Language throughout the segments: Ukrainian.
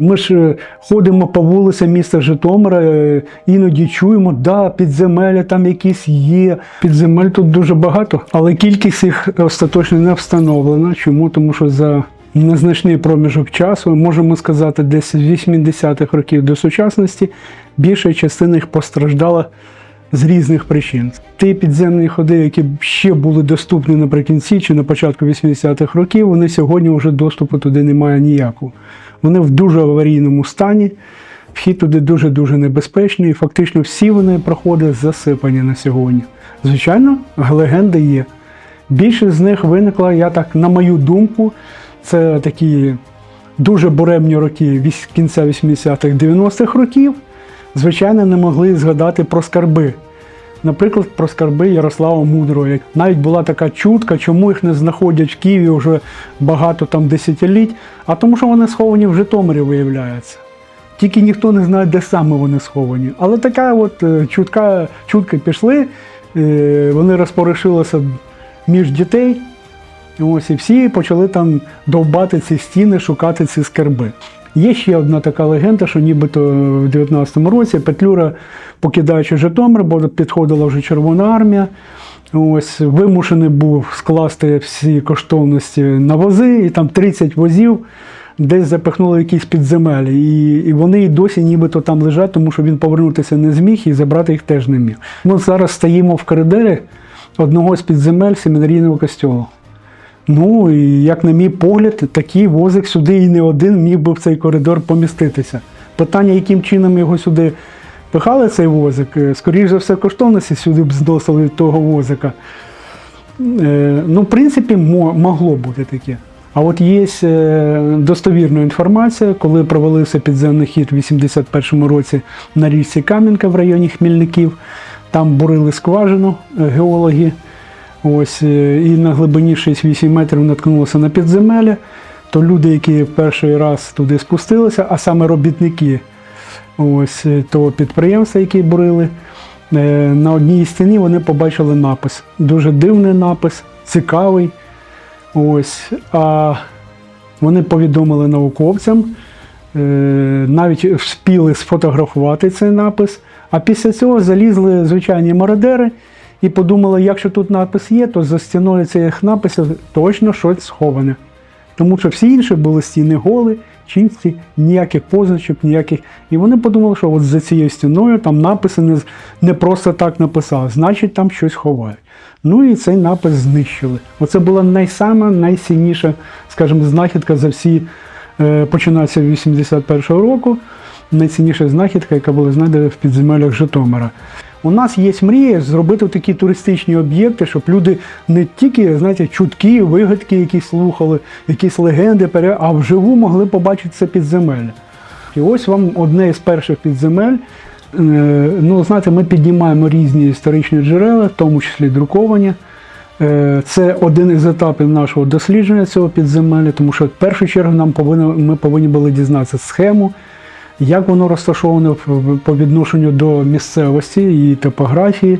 Ми ж е, ходимо по вулицям міста Житомира, е, іноді чуємо, да, підземелля там якісь є. Підземель тут дуже багато, але кількість їх остаточно не встановлена. Чому? Тому що за незначний проміжок часу, можемо сказати, десь з 80-х років до сучасності, більша частина їх постраждала з різних причин. Ті підземні ходи, які ще були доступні наприкінці чи на початку 80-х років, вони сьогодні вже доступу туди немає ніякого. Вони в дуже аварійному стані. Вхід туди дуже-дуже небезпечний, і фактично всі вони проходи засипані на сьогодні. Звичайно, легенди є. Більшість з них виникла, я так, на мою думку, це такі дуже буремні роки кінця 80-х, 90-х років. Звичайно, не могли згадати про скарби. Наприклад, про скарби Ярослава Мудрого. Навіть була така чутка, чому їх не знаходять в Києві вже багато там десятиліть, а тому, що вони сховані в Житомирі, виявляється. Тільки ніхто не знає, де саме вони сховані. Але така от е, чутка, чутки пішли, е, вони розпорушилися між дітей. Ось і всі почали там довбати ці стіни, шукати ці скарби. Є ще одна така легенда, що нібито в 19-му році Петлюра, покидаючи Житомир, бо підходила вже Червона армія. Ось вимушений був скласти всі коштовності на вози, і там 30 возів десь запихнули якісь підземелі. І, і вони і досі нібито там лежать, тому що він повернутися не зміг і забрати їх теж не міг. Ми зараз стоїмо в коридорі одного з підземель семінарійного костьолу. Ну і як на мій погляд, такий возик сюди і не один міг би в цей коридор поміститися. Питання, яким чином його сюди пихали, цей возик, е, скоріш за все, коштовності сюди б зносили того возика. Е, Ну, в принципі, могло бути таке. А от є е, достовірна інформація, коли провалився підземний хід в 81-му році на річці Кам'янка в районі Хмільників. Там бурили скважину геологи. Ось, е, і на глибині 6-8 метрів наткнулося на підземелля. То люди, які в перший раз туди спустилися, а саме робітники ось, е, того підприємства, які бурили, е, на одній стіні вони побачили напис. Дуже дивний напис, цікавий. Ось, а вони повідомили науковцям, навіть вспіли сфотографувати цей напис. А після цього залізли звичайні мародери і подумали, якщо тут напис є, то за стіною цих написів точно щось сховане. Тому що всі інші були стіни голи, чисті, ніяких позначок, ніяких. І вони подумали, що от за цією стіною там написи не, не просто так написали, значить там щось ховають. Ну і цей напис знищили. Оце була найсама найсильніша, скажімо, знахідка за всі, е, починається з 81-го року. Найцінніша знахідка, яка була знайдена в підземеллях Житомира. У нас є мрія зробити такі туристичні об'єкти, щоб люди не тільки знаєте, чутки, вигадки, якісь слухали, якісь легенди, а вживу могли побачити це підземелля. І ось вам одне із перших підземель. Е, Ну, знаєте, ми піднімаємо різні історичні джерела, в тому числі друковані. Е, Це один із етапів нашого дослідження цього підземелля, тому що в першу чергу нам повинно, ми повинні були дізнатися схему, як воно розташоване по відношенню до місцевості і топографії,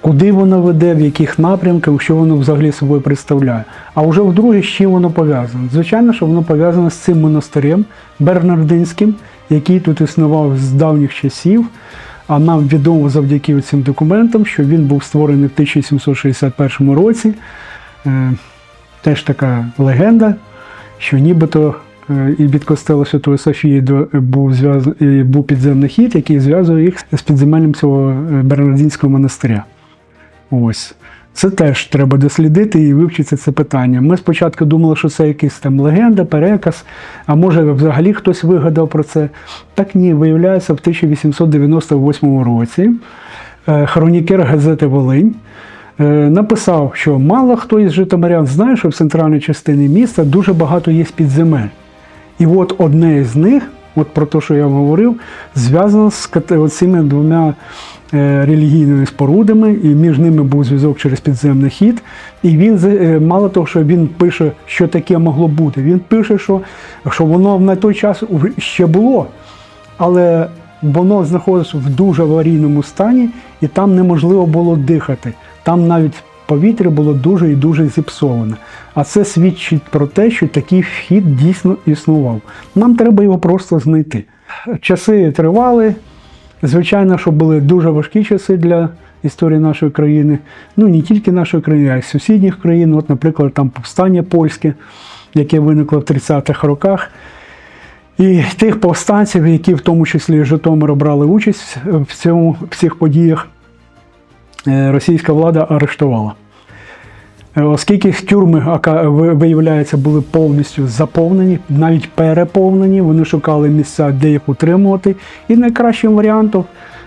куди воно веде, в яких напрямках, що воно взагалі собою представляє. А вже вдруге, з чим воно пов'язане? Звичайно, що воно пов'язане з цим монастирем Бернардинським, який тут існував з давніх часів. А нам відомо завдяки цим документам, що він був створений в 1761 році. Е, Теж така легенда, що нібито і від костела Святої Софії був, зв'яз... е, був підземний хід, який зв'язує їх з підземеллям цього е, Бернардинського монастиря. Ось. Це теж треба дослідити і вивчити це питання. Ми спочатку думали, що це якась там легенда, переказ, а може взагалі хтось вигадав про це. Так ні, виявляється, в 1898 році е, хронікер газети Волинь е, написав, що мало хто із житомирян знає, що в центральній частині міста дуже багато є підземель. І от одне з них, от про те, що я вам говорив, зв'язано з цими двома е, релігійними спорудами, і між ними був зв'язок через підземний хід. І він е, мало того, що він пише, що таке могло бути. Він пише, що, що воно на той час ще було, але воно знаходилося в дуже аварійному стані, і там неможливо було дихати. Там навіть повітря було дуже і дуже зіпсоване. А це свідчить про те, що такий вхід дійсно існував. Нам треба його просто знайти. Часи тривали. Звичайно, що були дуже важкі часи для історії нашої країни. Ну не тільки нашої країни, а й сусідніх країн. От, наприклад, там повстання польське, яке виникло в 30-х роках. І тих повстанців, які в тому числі з Житомира брали участь в цьому в цих подіях, російська влада арештувала. Е, Оскільки тюрми, виявляється, були повністю заповнені, навіть переповнені, вони шукали місця, де їх утримувати. І найкращим варіантом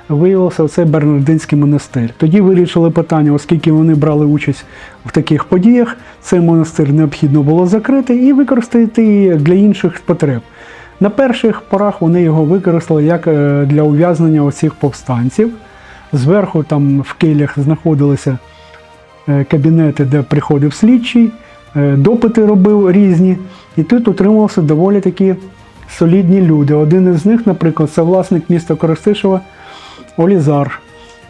виявився цей Бернардинський монастир. Тоді вирішили питання, оскільки вони брали участь в таких подіях, цей монастир необхідно було закрити і використати для інших потреб. На перших порах вони його використали як е, для ув'язнення оцих повстанців. Зверху там в келях знаходилися е, кабінети, де приходив слідчий, е, допити робив різні. І тут утримувалися доволі такі солідні люди. Один із них, наприклад, це власник міста Коростишева Олізар.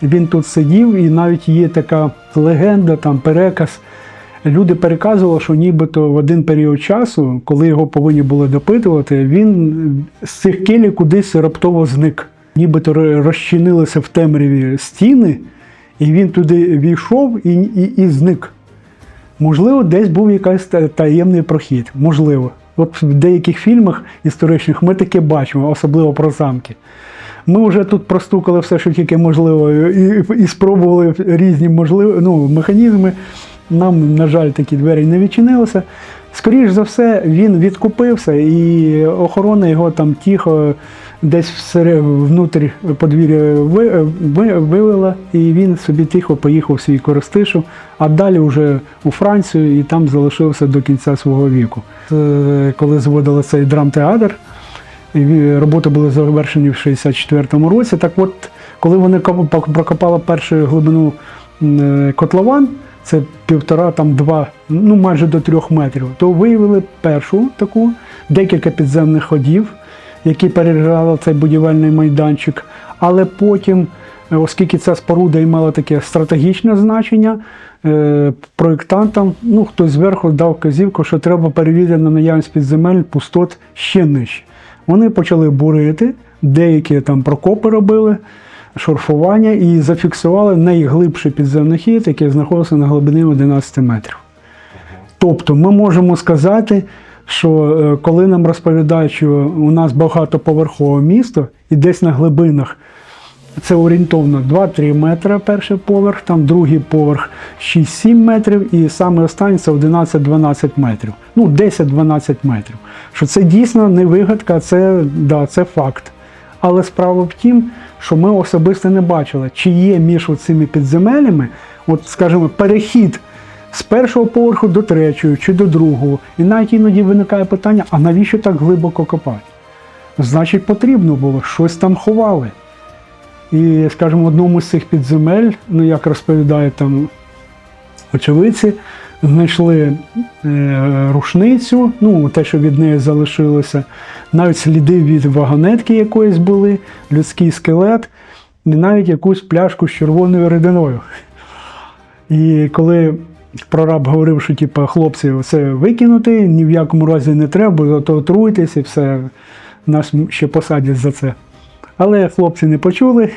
Він тут сидів, і навіть є така легенда, там переказ. Люди переказували, що нібито в один період часу, коли його повинні були допитувати, він з цих келій кудись раптово зник. Нібито розчинилися в темряві стіни, і він туди війшов і, і, і зник. Можливо, десь був якийсь таємний прохід. Можливо. В деяких фільмах історичних ми таке бачимо, особливо про замки. Ми вже тут простукали все, що тільки можливо, і, і спробували різні можливі ну, механізми. Нам, на жаль, такі двері не відчинилися. Скоріше за все, він відкупився, і охорона його там тихо десь внутрі подвір'я ви- ви- вивела, і він собі тихо поїхав в свій Коростишу, а далі вже у Францію і там залишився до кінця свого віку. Е, Коли зводили цей драмтеатр, роботи були завершені в 64-му році. Так от, коли вони прокопали першу глибину е, котлован, це півтора, там два, ну майже до трьох метрів, то виявили першу таку, декілька підземних ходів, які перерізали цей будівельний майданчик. Але потім, е, оскільки ця споруда і мала таке стратегічне значення, е, проєктантам, ну хтось зверху дав казівку, що треба перевірити на наявність підземель пустот ще нижче. Вони почали бурити, деякі там прокопи робили, шурфування і зафіксували найглибший підземний хід, який знаходився на глибині 11 метрів. Тобто ми можемо сказати, що е, коли нам розповідають, що у нас багатоповерхове місто і десь на глибинах це орієнтовно 2-3 метри перший поверх, там другий поверх 6-7 метрів, і саме останній це 11-12 метрів. Ну, 10-12 метрів. Що це дійсно не вигадка, це, да, це факт. Але справа в тім, що ми особисто не бачили, чи є між цими підземелями, от, скажімо, перехід з першого поверху до третього чи до другого. І навіть іноді виникає питання: а навіщо так глибоко копати? Значить, потрібно було, щось там ховали. І, скажімо, в одному з цих підземель, ну як розповідають там очевидці, знайшли е, рушницю, ну те, що від неї залишилося, навіть сліди від вагонетки якоїсь були, людський скелет, і навіть якусь пляшку з червоною рідиною. І коли прораб говорив, що типу, хлопці, це викинути, ні в якому разі не треба, бо то отруйтесь і все, нас ще посадять за це. Але хлопці не почули,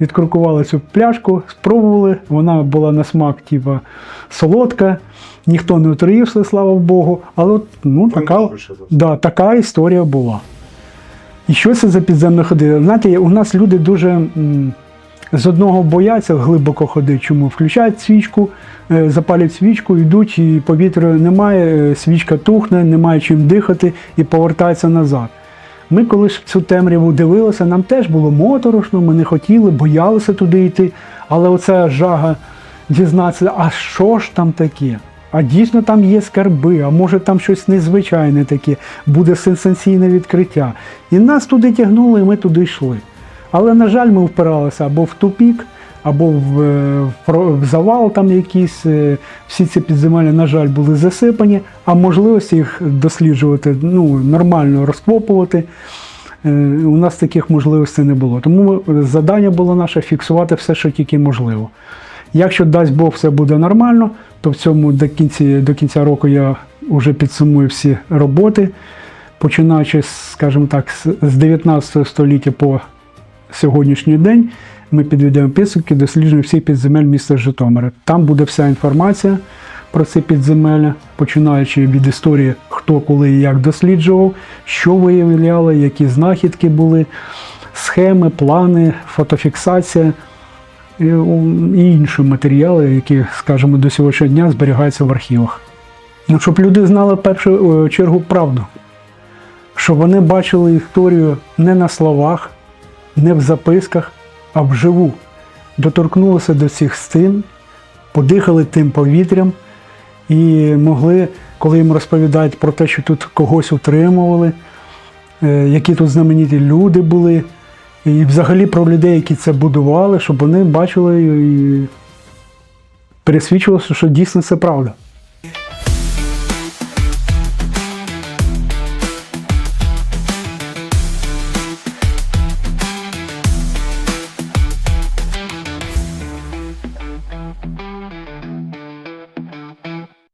відкрукували цю пляшку, спробували. Вона була на смак, типу, солодка, ніхто не отруївся, слава Богу. Але от, ну, така, все. да, така історія була. І що це за підземне ходи? Знаєте, у нас люди дуже з одного бояться глибоко ходити. Чому? Включають свічку, е, запалять свічку, йдуть, і повітря немає, е, свічка тухне, немає чим дихати і повертаються назад. Ми, коли ж цю темряву дивилися, нам теж було моторошно, ми не хотіли, боялися туди йти. Але оця жага дізнатися, а що ж там таке? А дійсно там є скарби, а може там щось незвичайне таке, буде сенсаційне відкриття. І нас туди тягнули, і ми туди йшли. Але, на жаль, ми впиралися або в тупік, або в, е, в завал там якийсь. е, Всі ці підземелля, на жаль, були засипані, а можливості їх досліджувати, ну, нормально розкопувати. е, У нас таких можливостей не було. Тому завдання було наше фіксувати все, що тільки можливо. Якщо дасть Бог все буде нормально, то в цьому до кінці, до кінця року я вже підсумую всі роботи, починаючи, скажімо так, з 19 століття по сьогоднішній день, ми підведемо підсумки дослідження всіх підземель міста Житомира. Там буде вся інформація про ці підземелля, починаючи від історії, хто коли і як досліджував, що виявляло, які знахідки були, схеми, плани, фотофіксація і, і інші матеріали, які, скажімо, до сьогоднішнього дня зберігаються в архівах. Ну, щоб люди знали в першу е, чергу правду, щоб вони бачили історію не на словах, не в записках, а вживу. Доторкнулися до цих стін, подихали тим повітрям і могли, коли їм розповідають про те, що тут когось утримували, е, які тут знамениті люди були, і взагалі про людей, які це будували, щоб вони бачили і пересвідчилося, що дійсно це правда.